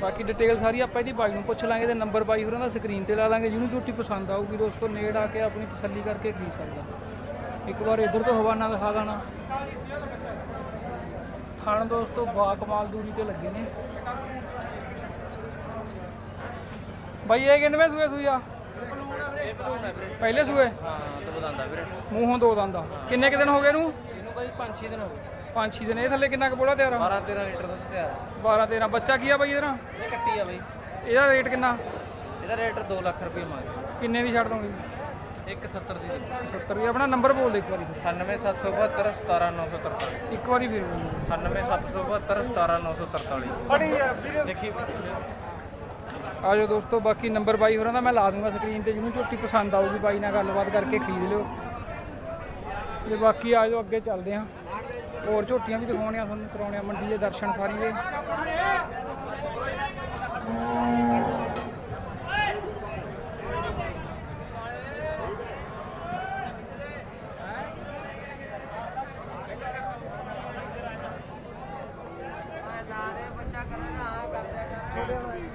ਬਾਕੀ ਡਿਟੇਲ ਸਾਰੀ ਆਪਾਂ ਇਹਦੀ ਬਾਈ ਨੂੰ ਪੁੱਛ ਲਾਂਗੇ ਤੇ ਨੰਬਰ ਬਾਈ ਹੋਰਾਂ ਦਾ ਸਕਰੀਨ ਤੇ ਲਾ ਦਾਂਗੇ ਜਿਹਨੂੰ ਝੋਟੀ ਪਸੰਦ ਆਊਗੀ ਦੋਸਤੋ ਨੇੜ ਆ ਕੇ ਆਪਣੀ ਤਸੱਲੀ ਕਰਕੇ ਖਰੀਦ ਸਕਦਾ। ਇੱਕ ਵਾਰ ਇੱਧਰ ਤੋਂ ਹਵਾਨਾ ਦਿਖਾ ਦੇਣਾ ਥਣ ਦੋਸਤੋ ਬਾ ਕਮਾਲ ਦੂਰੀ ਤੇ ਲੱਗੇ ਨੇ। ਬਾਈ ਇਹ ਕਿੰਨਵੇਂ ਸੂਏ ਸੂਈ ਆ? ਇਹ ਭਲੂਣਾ ਵੀਰੇ ਪਹਿਲੇ ਸੂਏ? ਹਾਂ ਤੇ ਬਤਾਉਂਦਾ ਵੀਰੇ। ਮੂੰਹੋਂ ਦੋ ਦੰਦਾ ਕਿੰਨੇ ਕੁ ਦਿਨ ਹੋ ਗਏ ਇਹਨੂੰ? ਇਹਨੂੰ ਬਾਈ 5-6 ਦਿਨ ਹੋ ਗਏ। ਪੰਜ ਛੇ ਦਿਨ ਇਹ ਥੱਲੇ ਕਿੰਨਾ ਕੁ ਬੋਲਾ ਤਿਆਰ ਆ? 12-13 ਲੀਟਰ ਦੁੱਧ ਤਿਆਰ ਆ। 12 13 ਬੱਚਾ ਕੀ ਆ ਬਾਈ ਇਹਦਾ? ਇਹ ਕੱਟੀ ਆ ਬਈ। ਇਹਦਾ ਰੇਟ ਕਿੰਨਾ? ਇਹਦਾ ਰੇਟ 2 ਲੱਖ ਰੁਪਏ ਮੰਗਦੇ। ਕਿੰਨੇ ਦੀ ਛੱਡ ਦੋਗੇ? ਇੱਕ 70 ਦੀ। ਦੇ 70 ਦੀ। ਆਪਣਾ ਨੰਬਰ ਬੋਲ ਦੇ ਇੱਕ ਵਾਰੀ। 98772 17943 ਇੱਕ ਵਾਰੀ ਫਿਰ ਬੋਲ 98772 17943 ਬੜੀ ਯਾਰ ਵੀਰੇ। ਦੇਖੀ। ਆ ਜਾਓ ਦੋਸਤੋ ਬਾਕੀ ਨੰਬਰ ਬਾਈ ਹੋਰਾਂ ਦਾ ਮੈਂ ਲਾ ਦੂੰਗਾ ਸਕਰੀਨ ਤੇ। ਜਿਹਨੂੰ ਝੋਟੀ ਪਸੰਦ ਆਊਗੀ ਬਾਈ ਨਾਲ ਗੱਲਬਾਤ ਕਰਕੇ ਖਰੀਦ ਲਿਓ। ਤੇ ਬਾਕੀ ਆ ਜਾਓ ਅੱਗੇ ਚੱਲਦੇ ਹਾਂ। ਹੋਰ ਝੋਟੀਆਂ ਵੀ ਦਿਖਾਉਣੀਆਂ ਤੁਹਾਨੂੰ ਕਰਾਉਣੀਆਂ ਮੰਡੀ ਦੇ ਦਰਸ਼ਨ ਸਾਰੀ ਦੇ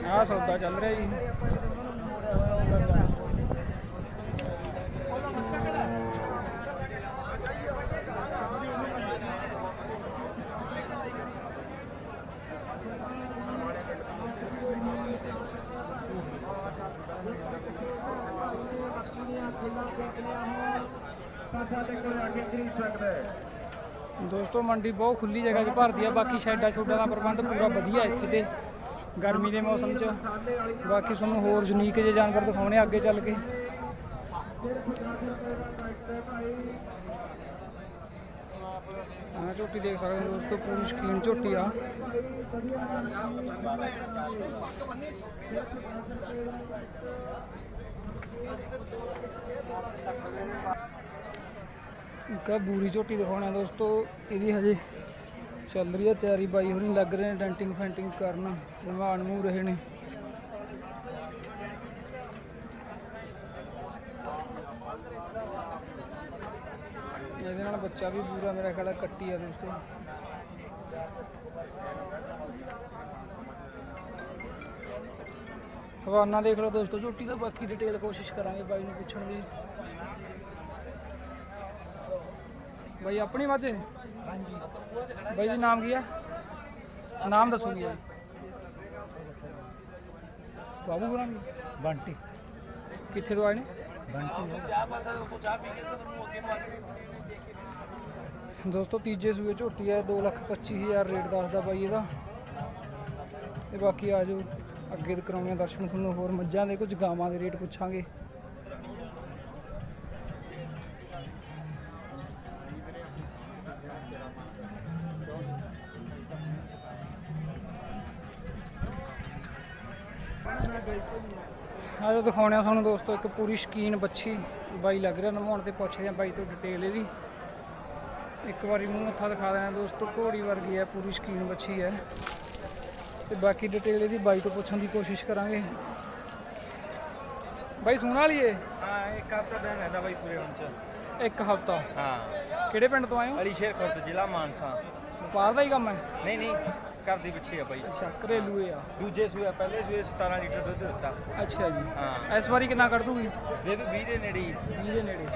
ਆਹ ਸੌਦਾ ਚੱਲ ਰਿਹਾ ਜੀ ਦੋਸਤੋ ਮੰਡੀ ਬਹੁਤ ਖੁੱਲੀ ਜਗ੍ਹਾ 'ਚ ਭਰਦੀ ਆ, ਬਾਕੀ ਸ਼ੈਡਾਂ ਸ਼ੂਡਾਂ ਦਾ ਪ੍ਰਬੰਧ ਪੂਰਾ ਵਧੀਆ ਇੱਥੇ ਤੇ, ਗਰਮੀ ਦੇ ਮੌਸਮ 'ਚ। ਬਾਕੀ ਤੁਹਾਨੂੰ ਹੋਰ ਯੂਨੀਕ ਜਿਹੇ ਜਾਨਵਰ ਦਿਖਾਉਣੇ ਆ ਅੱਗੇ ਚੱਲ ਕੇ। ਆਹ ਝੋਟੀ ਦੇਖ ਸਕਦੇ ਹੋ ਦੋਸਤੋ, ਪੂਰੀ ਸ਼ਕੀਨ ਝੋਟੀ ਆ। ਇੱਕ ਆਹ ਬੂਰੀ ਝੋਟੀ ਦਿਖਾਉਣਾ ਦੋਸਤੋ, ਇਹਦੀ ਹਜੇ ਚੱਲ ਰਹੀ ਹੈ ਤਿਆਰੀ, ਬਾਈ ਹੋਣੀ ਲੱਗ ਰਹੇ ਨੇ ਡੈਂਟਿੰਗ ਫੈਂਟਿੰਗ ਕਰਨ ਨਿਭਾਣ ਮੂੰਹ ਰਹੇ ਨੇ। ਇਹਦੇ ਨਾਲ ਬੱਚਾ ਵੀ ਪੂਰਾ ਮੇਰਾ ਖਿਆਲ ਕੱਟੀ ਆ ਦੋਸਤੋ। ਹਵਾਨਾ ਦੇਖ ਲਓ ਦੋਸਤੋ, ਝੋਟੀ ਦਾ ਬਾਕੀ ਡਿਟੇਲ ਕੋਸ਼ਿਸ਼ ਕਰਾਂਗੇ ਬਾਈ ਨੂੰ ਪੁੱਛਣ ਦੀ। ਬਾਈ ਆਪਣੀ ਮਾਝੇ ਹਾਂਜੀ ਬਾਈ ਜੀ ਨਾਮ ਕੀ ਆ? ਨਾਮ ਦੱਸੋ ਜੀ ਬਾਬੂ ਗੁਰਾਂ ਜੀ ਬੰਟੀ। ਕਿੱਥੇ ਤੋਂ ਆਏ ਨੇ? ਦੋਸਤੋ ਤੀਜੇ ਸੂਏ ਝੋਟੀ ਹੈ 225000 ਰੇਟ ਦੱਸਦਾ ਬਾਈ ਇਹਦਾ। ਤੇ ਬਾਕੀ ਆ ਜਾਓ ਅੱਗੇ ਤੇ ਕਰਾਉਣੇ ਆ ਦਰਸ਼ਨ ਤੁਹਾਨੂੰ ਹੋਰ ਮੱਝਾਂ ਦੇ ਕੁਝ ਗਾਵਾਂ ਦੇ ਰੇਟ ਪੁੱਛਾਂਗੇ। ਆਜੋ ਦਿਖਾਉਣੇ ਆ ਤੁਹਾਨੂੰ ਦੋਸਤੋ ਇੱਕ ਪੂਰੀ ਸ਼ਕੀਨ ਬੱਚੀ ਬਾਈ ਲੱਗ ਰਿਹਾ ਨਮਾਉਣ ਤੇ ਪੁੱਛਦੇ ਆ ਬਾਈ ਤੋਂ ਡਿਟੇਲ ਇਹਦੀ। ਇੱਕ ਵਾਰੀ ਮੂੰਹ ਮੱਥਾ ਦਿਖਾ ਦੇਣਾ ਦੋਸਤੋ ਘੋੜੀ ਵਰਗੀ ਹੈ ਪੂਰੀ ਸ਼ਕੀਨ ਬੱਚੀ ਹੈ। ਤੇ ਬਾਕੀ ਡਿਟੇਲ ਇਹਦੀ ਬਾਈ ਤੋਂ ਪੁੱਛਣ ਦੀ ਕੋਸ਼ਿਸ਼ ਕਰਾਂਗੇ। ਬਾਈ ਸੁਣ ਵਾਲੀ ਏ? ਹਾਂ ਇੱਕ ਹਫਤਾ ਦਿਨ ਰਹਿੰਦਾ ਬਾਈ ਪੂਰੇ ਹੁਣ ਚ। ਇੱਕ ਹਫਤਾ? ਹਾਂ। ਕਿਹੜੇ ਪਿੰਡ ਤੋਂ ਆਏ ਹੋ? ਅਲੀ ਸ਼ੇਰ ਖੁਰਦ ਜ਼ਿਲ੍ਹਾ ਮਾਨਸਾ। ਵਪਾਰ ਦਾ ਹੀ ਕੰਮ ਹੈ? ਨਹੀਂ ਨਹੀਂ। ਘਰ ਦੇ ਪਿੱਛੇ ਆ ਬਾਈ। ਅੱਛਾ ਘਰੇਲੂ ਇਹ ਆ। ਦੂਜੇ ਸੂਏ ਪਹਿਲੇ ਸੂਏ 17 ਲੀਟਰ ਦੁੱਧ ਦਿੱਤਾ। ਅੱਛਾ ਜੀ। ਹਾਂ। ਇਸ ਵਾਰੀ ਕਿੰਨਾ ਕੱਢ ਦੂਗੀ? ਦੇ ਦੂ 20 ਦੇ ਨੇੜੇ ਹੀ। 20 ਦੇ ਨੇੜੇ।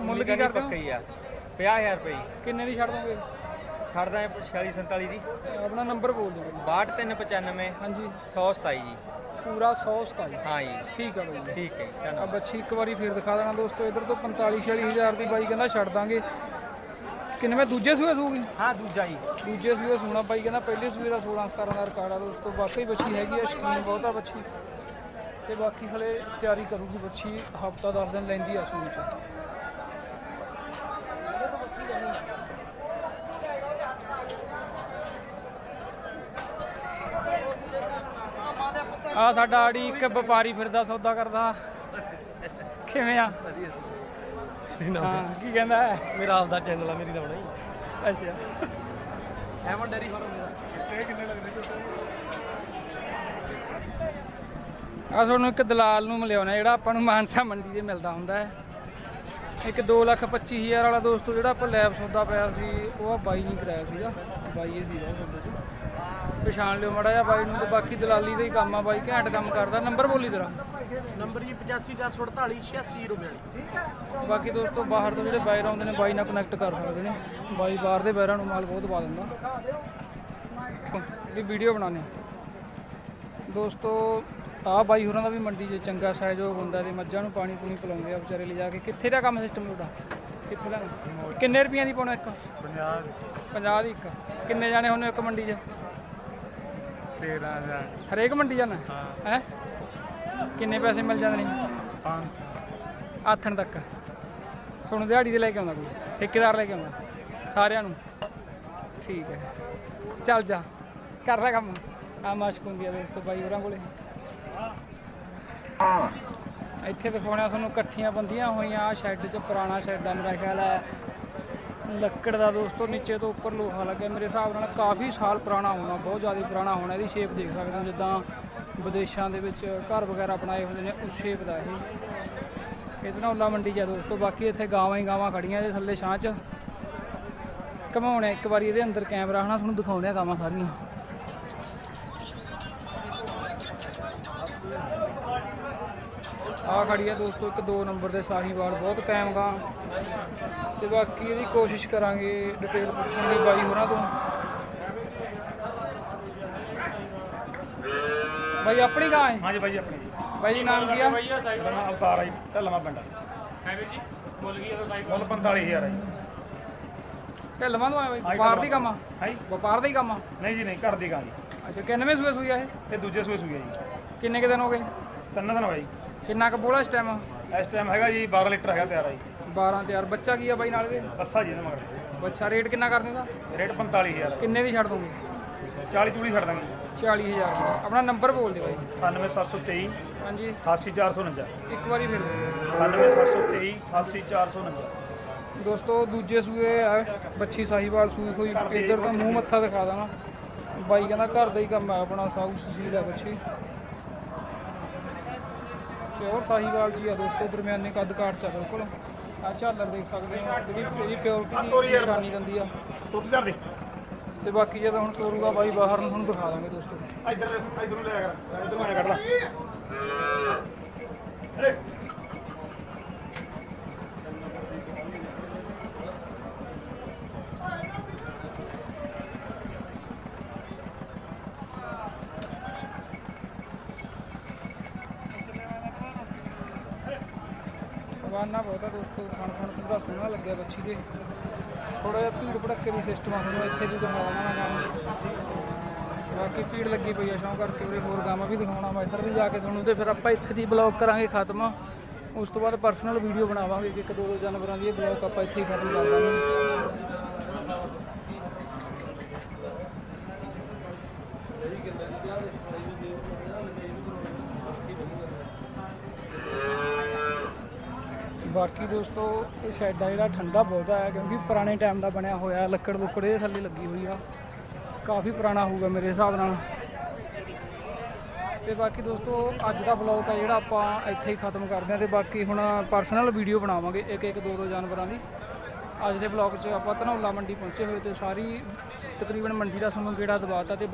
ਮੁੱਲ ਕੀ ਕਰਦੇ ਹੋ? ਪੱਕਾ ਹੀ ਆ। 50000 ਰੁਪਏ ਕਿੰਨੇ ਦੀ ਛੱਡ ਦੋਗੇ? ਛੱਡਦਾ 46 47 ਦੀ। ਆਪਣਾ ਨੰਬਰ ਬੋਲ ਦਿਓ 62395 ਹਾਂਜੀ। 127 ਜੀ। ਪੂਰਾ 127 ਹਾਂ ਜੀ। ਠੀਕ ਆ ਬਾਈ ਜੀ। ਠੀਕ ਹੈ ਜੀ, ਆ ਧੰਨਵਾਦ ਬੱਚੀ ਇੱਕ ਵਾਰੀ ਫੇਰ ਦਿਖਾ ਦੇਣਾ ਦੋਸਤੋ ਇਧਰ ਤੋਂ 45 46000 ਦੀ ਬਾਈ ਕਹਿੰਦਾ ਛੱਡ ਦਾਂਗੇ। ਕਿੰਨਵੇਂ ਦੂਜੇ ਸੂਏ ਸੂਗੀ ਹਾਂ ਦੂਜਾ ਜੀ। ਦੂਜੇ ਸੂਏ ਸੂਣਾ ਬਾਈ ਕਹਿੰਦਾ ਪਹਿਲੇ ਸੂਏ ਦਾ 16 17 ਦਾ ਰਿਕਾਰਡ ਆ ਦੋਸਤੋ ਵਾਕਈ ਬੱਚੀ ਹੈਗੀ ਆ ਸ਼ਕੀਨ ਬਹੁਤ ਬੱਚੀ। ਤੇ ਬਾਕੀ ਹਲੇ ਤਿਆਰੀ ਕਰੂਗੀ ਬੱਚੀ ਹਫਤਾ 10 ਦਿਨ ਲੈਂਦੀ ਆ ਸੂਣ ਚ। ਆ ਸਾਡਾ ਆੜੀ ਇੱਕ ਵਪਾਰੀ ਫਿਰਦਾ ਸੌਦਾ ਕਰਦਾ। ਕਿਵੇਂ ਆ? ਹਾਂ ਕੀ ਕਹਿੰਦਾ? ਹੈ ਮੇਰਾ ਆਪਦਾ ਚੈਨਲ ਆ ਮੇਰੀ ਲਾਉਣਾ ਹੀ ਅੱਛਾ। ਐਮਨ ਡੈਰੀ ਫਾਰਮ ਮੇਰਾ। ਆ ਤੁਹਾਨੂੰ ਇੱਕ ਦਲਾਲ ਨੂੰ ਮਿਲਿਆਉਣਾ ਜਿਹੜਾ ਆਪਾਂ ਨੂੰ ਮਾਨਸਾ ਮੰਡੀ ਦੇ ਮਿਲਦਾ ਹੁੰਦਾ ਹੈ। ਇੱਕ 225000 ਵਾਲਾ ਦੋਸਤੋ ਜਿਹੜਾ ਆਪਾਂ ਲੈਬ ਸੌਦਾ ਪਿਆ ਸੀ ਉਹ ਆ ਬਾਈ ਨਹੀਂ ਕਰਾਇਆ ਸੀਗਾ। ਬਾਈ ਇਹ ਸੀਗਾ ਸੌਦੇ 'ਚ ਪਛਾਣ ਲਿਓ ਮੜਾ ਜਿਹਾ ਬਾਈ ਨੂੰ ਤੇ ਬਾਕੀ ਦਲਾਲੀ ਦਾ ਹੀ ਕੰਮ ਆ ਬਾਈ ਘੈਂਟ ਕੰਮ ਕਰਦਾ। ਨੰਬਰ ਬੋਲੀ ਤੇਰਾ। ਨੰਬਰ ਜੀ 85448 8642 ਬਾਕੀ ਦੋਸਤੋ ਬਾਹਰ ਤੋਂ ਜਿਹੜੇ ਬਾਇਰ ਆਉਂਦੇ ਨੇ ਬਾਈ ਨਾਲ ਕਨੈਕਟ ਕਰ ਸਕਦੇ ਨੇ। ਬਾਈ ਬਾਹਰ ਦੇ ਬਾਇਰਾਂ ਨੂੰ ਮਾਲ ਬਹੁਤ ਪਾ ਦਿੰਦਾ। ਜਿਹੜੀ ਵੀਡੀਓ ਬਣਾਉਂਦੇ ਦੋਸਤੋ ਆ ਬਾਈ ਹੋਰਾਂ ਦਾ ਵੀ ਮੰਡੀ 'ਚ ਚੰਗਾ ਸਹਿਯੋਗ ਹੁੰਦਾ ਤੇ ਮੱਝਾਂ ਨੂੰ ਪਾਣੀ ਪੂਣੀ ਪਿਲਾਉਂਦੇ ਆ ਵਿਚਾਰੇ ਲਿਜਾ ਕੇ। ਕਿੱਥੇ ਦਾ ਕੰਮ ਸਿਸਟਮ ਤੁਹਾਡਾ? ਕਿੱਥੇ ਦਾ? ਕਿੰਨੇ ਰੁਪਈਆਂ ਦੀ ਪਾਉਣਾ ਇੱਕ? 50 50 ਦੀ ਇੱਕ। ਕਿੰਨੇ ਜਾਣੇ ਹੁੰਦੇ ਹੋ ਇੱਕ ਮੰਡੀ 'ਚ? 13000 ਹਰੇਕ ਮੰਡੀ ਜਾਣਾ? ਹੈ? ਕਿੰਨੇ ਪੈਸੇ ਮਿਲ ਜਾਂਦੇ ਨੇ? 500 ਆਥਣ ਤੱਕ। ਤੁਹਾਨੂੰ ਦਿਹਾੜੀ ਤੇ ਲੈ ਕੇ ਆਉਂਦਾ ਕੋਈ? ਠੇਕੇਦਾਰ ਲੈ ਕੇ ਆਉਂਦਾ? ਸਾਰਿਆਂ ਨੂੰ? ਠੀਕ ਹੈ। ਚੱਲ ਜਾ। ਕਰ ਲੈ ਕੰਮ। ਆ ਮਸ਼ਕ ਹੁੰਦੀ ਆ ਦੋਸਤੋ ਬਾਈ ਹੋਰਾਂ ਕੋਲੇ। ਇੱਥੇ ਦਿਖਾਉਣਿਆ ਤੁਹਾਨੂੰ ਇਕੱਠੀਆਂ ਬੰਦੀਆਂ ਹੋਈਆਂ। ਆ ਸ਼ੈੱਡ 'ਚ ਪੁਰਾਣਾ ਸ਼ੈੱਡ ਆ ਮੇਰਾ ਖਿਆਲ ਹੈ ਲੱਕੜ ਦਾ ਦੋਸਤੋ ਨੀਚੇ ਤੋਂ ਉੱਪਰ ਲੋਹਾ ਲੱਗਿਆ। ਮੇਰੇ ਹਿਸਾਬ ਨਾਲ ਕਾਫੀ ਸਾਲ ਪੁਰਾਣਾ ਹੋਣਾ ਬਹੁਤ ਜ਼ਿਆਦਾ ਪੁਰਾਣਾ ਹੋਣਾ। ਇਹਦੀ ਸ਼ੇਪ ਦੇਖ ਸਕਦੇ ਹੋ ਜਿੱਦਾਂ ਵਿਦੇਸ਼ਾਂ ਦੇ ਵਿੱਚ ਘਰ ਵਗੈਰਾ ਬਣਾਏ ਹੁੰਦੇ ਨੇ, ਉਸ ਸ਼ੇਪ ਦਾ ਇਹ। ਇਹਦੇ ਨਾਲ ਉੱਲਾ ਮੰਡੀ ਚ ਆ ਦੋਸਤੋ, ਬਾਕੀ ਇੱਥੇ ਗਾਵਾਂ ਹੀ ਗਾਵਾਂ ਖੜੀਆਂ ਇਹਦੇ ਥੱਲੇ ਛਾਂ ਚ। ਘਮਾਉਣੇ ਇੱਕ ਵਾਰੀ ਇਹਦੇ ਅੰਦਰ ਕੈਮਰਾ, ਹਨਾ, ਤੁਹਾਨੂੰ ਦਿਖਾਉਂਦੇ ਆ ਗਾਵਾਂ ਸਾਰੀਆਂ। ਆ ਖੜੀ ਆ ਦੋਸਤੋ, ਇੱਕ ਦੋ ਨੰਬਰ ਦੇ ਸਾਹੀਵਾਲ, ਬਹੁਤ ਕਾਇਮ ਗਾ। ਤੇ ਬਾਕੀ ਇਹਦੀ ਕੋਸ਼ਿਸ਼ ਕਰਾਂਗੇ, ਡਿਟੇਲ ਪੁੱਛਣ ਦੀ ਬਾਈ ਹੋਰਾਂ ਤੋਂ। ਬਾਈ ਆਪਣੀ ਗਾਂ ਹੈ ਹਾਂਜੀ ਬਾਈ ਆਪਣੀ ਜੀ। ਜੀ ਨਾਮ ਕੀ ਆ? ਮੇਰਾ ਨਾਮ ਅਵਤਾਰ ਆ ਜੀ ਢਲਵਾ ਪਿੰਡ ਹੈ ਜੀ ਬੋਲ ਗਈ ਉਹ ਸਾਈਡ ਮੁੱਲ 45000 ਆ ਜੀ। ਢਿੱਲਵਾਂ ਤੋਂ ਹਾਂਜੀ, ਵਪਾਰ ਦੀ ਕੰਮ ਆ? ਹੈ ਜੀ। ਵਪਾਰ ਦਾ ਹੀ ਕੰਮ ਆ? ਨਹੀਂ ਜੀ ਨਹੀਂ ਘਰ ਦੀ ਗਾਂ ਜੀ। ਅੱਛਾ ਕਿੰਨਵੇਂ ਸੂਏ ਸੂਈ ਆ ਇਹ? ਇਹ ਦੂਜੇ ਸੂਏ ਸੂਏ ਜੀ। ਕਿੰਨੇ ਕੁ ਦਿਨ ਹੋ ਗਏ? ਤਿੰਨ ਦਿਨ ਜੀ। ਕਿੰਨਾ ਕੁ ਬੋਲਾ ਇਸ ਟਾਈਮ ਇਸ ਟਾਈਮ ਹੈਗਾ ਜੀ 12 ਲੀਟਰ ਹੈਗਾ ਤਿਆਰ ਆ ਜੀ। 12 ਤਿਆਰ। ਬੱਚਾ ਕੀ ਆ ਬਾਈ ਨਾਲ ਦੇ ਬੱਸਾ ਜੀ ਇਹਦਾ ਮਗਰ। ਬੱਚਾ ਰੇਟ ਕਿੰਨਾ ਕਰ ਦਿੰਦਾ? ਰੇਟ 45000 ਕਿੰਨੇ ਦੀ ਛੱਡ ਦੋਗੇ 40 ਚੂੜੀ ਛੱਡ ਦਾਂਗੇ 40000 ਆਪਣਾ ਨੰਬਰ ਬੋਲ ਦੇ ਬਾਈ। 98723 ਹਾਂਜੀ। 88449 ਇੱਕ ਵਾਰੀ ਫਿਰ। ਬੋਲ। 98723 88449 ਦੋਸਤੋ ਦੂਜੇ ਸੂਏ ਆ ਬੱਚੀ ਸਾਹੀਵਾਲ ਸੂਈ ਹੋਈ ਇੱਧਰ ਦਾ ਮੂੰਹ ਮੱਥਾ ਦਿਖਾ ਦਾਂ ਬਾਈ ਕਹਿੰਦਾ ਘਰ ਦਾ ਹੀ ਕੰਮ ਹੈ ਆਪਣਾ ਸਾਊ ਸੁਸੀਲ ਹੈ ਬੱਚੀ। ਪਿਓਰ ਸਾਹੀਵਾਲ ਜੀ ਆ ਦੋਸਤੋ ਦਰਮਿਆਨੇ ਕੱਦ ਕਾਠ ਚ ਆ ਬਿਲਕੁਲ। ਆ ਝਾਲਰ ਦੇਖ ਸਕਦੇ ਹੋ ਜਿਹੜੀ ਇਹਦੀ ਪਿਓਰਟੀ ਦੀ ਨਿਸ਼ਾਨੀ ਦਿੰਦੀ ਆ। ਟੁੱਟ ਕਰ ਦੇ। ਤੇ ਬਾਕੀ ਜਦੋਂ ਹੁਣ ਤੋਰੂਗਾ ਬਾਈ ਬਾਹਰ ਨੂੰ ਤੁਹਾਨੂੰ ਦਿਖਾ ਦਾਂਗੇ ਦੋਸਤੋ। ਇੱਧਰ ਇੱਧਰ ਨੂੰ ਲੈ ਕਰ। ਇੱਧਰ ਐਂ ਕੱਢ ਲਾ। ਅਰੇ। ਵਾਨਾ ਬਹੁਤਾ ਦੋਸਤੋ ਖਾਣ ਖਾਣ ਪੂਰਾ ਸੋਹਣਾ ਲੱਗਿਆ ਬੱਚੀ ਦੇ। ਭੜੱਕੇ ਦੀ ਸਿਸਟਮ ਆ ਤੁਹਾਨੂੰ ਇੱਥੇ ਵੀ ਦਿਖਾਉਣਾ ਮੈਂ ਗਾਵਾਂ ਬਾਕੀ ਭੀੜ ਲੱਗੀ ਪਈ ਆ ਸ਼ੌਂ ਕਰਕੇ ਉਰੇ ਹੋਰ ਗਾਵਾਂ ਵੀ ਦਿਖਾਉਣਾ ਮੈਂ ਇੱਧਰ ਵੀ ਜਾ ਕੇ ਤੁਹਾਨੂੰ ਤੇ ਫਿਰ ਆਪਾਂ ਇੱਥੇ ਦੀ ਬਲੌਗ ਕਰਾਂਗੇ ਖਤਮ। ਉਸ ਤੋਂ ਬਾਅਦ ਪਰਸਨਲ ਵੀਡੀਓ ਬਣਾਵਾਂਗੇ ਕਿ ਇੱਕ ਦੋ ਦੋ ਜਾਨਵਰਾਂ ਦੀ ਇਹ ਬਲੌਗ ਆਪਾਂ ਇੱਥੇ ਹੀ ਖਤਮ ਕਰ ਦਾਂਗੇ। ਬਾਕੀ ਦੋਸਤੋ, ਇਹ ਸ਼ੈੱਡ ਆ, ਜਿਹੜਾ ਠੰਡਾ ਬਹੁਤ ਆ, ਕਿਉਂਕਿ ਪੁਰਾਣੇ ਟਾਈਮ ਦਾ ਬਣਿਆ ਹੋਇਆ, ਲੱਕੜ ਲੁੱਕੜ ਇਹਦੇ ਥੱਲੇ ਲੱਗੀ ਹੋਈ ਆ। ਕਾਫੀ ਪੁਰਾਣਾ ਹੋਊਗਾ ਮੇਰੇ ਹਿਸਾਬ ਨਾਲ। ਤੇ ਬਾਕੀ ਦੋਸਤੋ, ਅੱਜ ਦਾ ਵਲੌਗ ਆ ਜਿਹੜਾ ਆਪਾਂ ਇੱਥੇ ਹੀ ਖਤਮ ਕਰਦੇ ਹਾਂ ਤੇ ਬਾਕੀ ਹੁਣ ਪਰਸਨਲ ਵੀਡੀਓ ਬਣਾਵਾਂਗੇ, ਇੱਕ ਇੱਕ ਦੋ ਦੋ ਜਾਨਵਰਾਂ ਦੀ। ਅੱਜ ਦੇ ਵਲੌਗ 'ਚ ਆਪਾਂ ਧਨੌਲਾ ਮੰਡੀ ਪਹੁੰਚੇ ਹੋਏ ਤੇ ਸਾਰੀ ਤਕਰੀਬਨ ਮੰਡੀ ਦਾ ਤੁਹਾਨੂੰ ਗੇੜਾ ਦਵਾਤਾ ਤੇ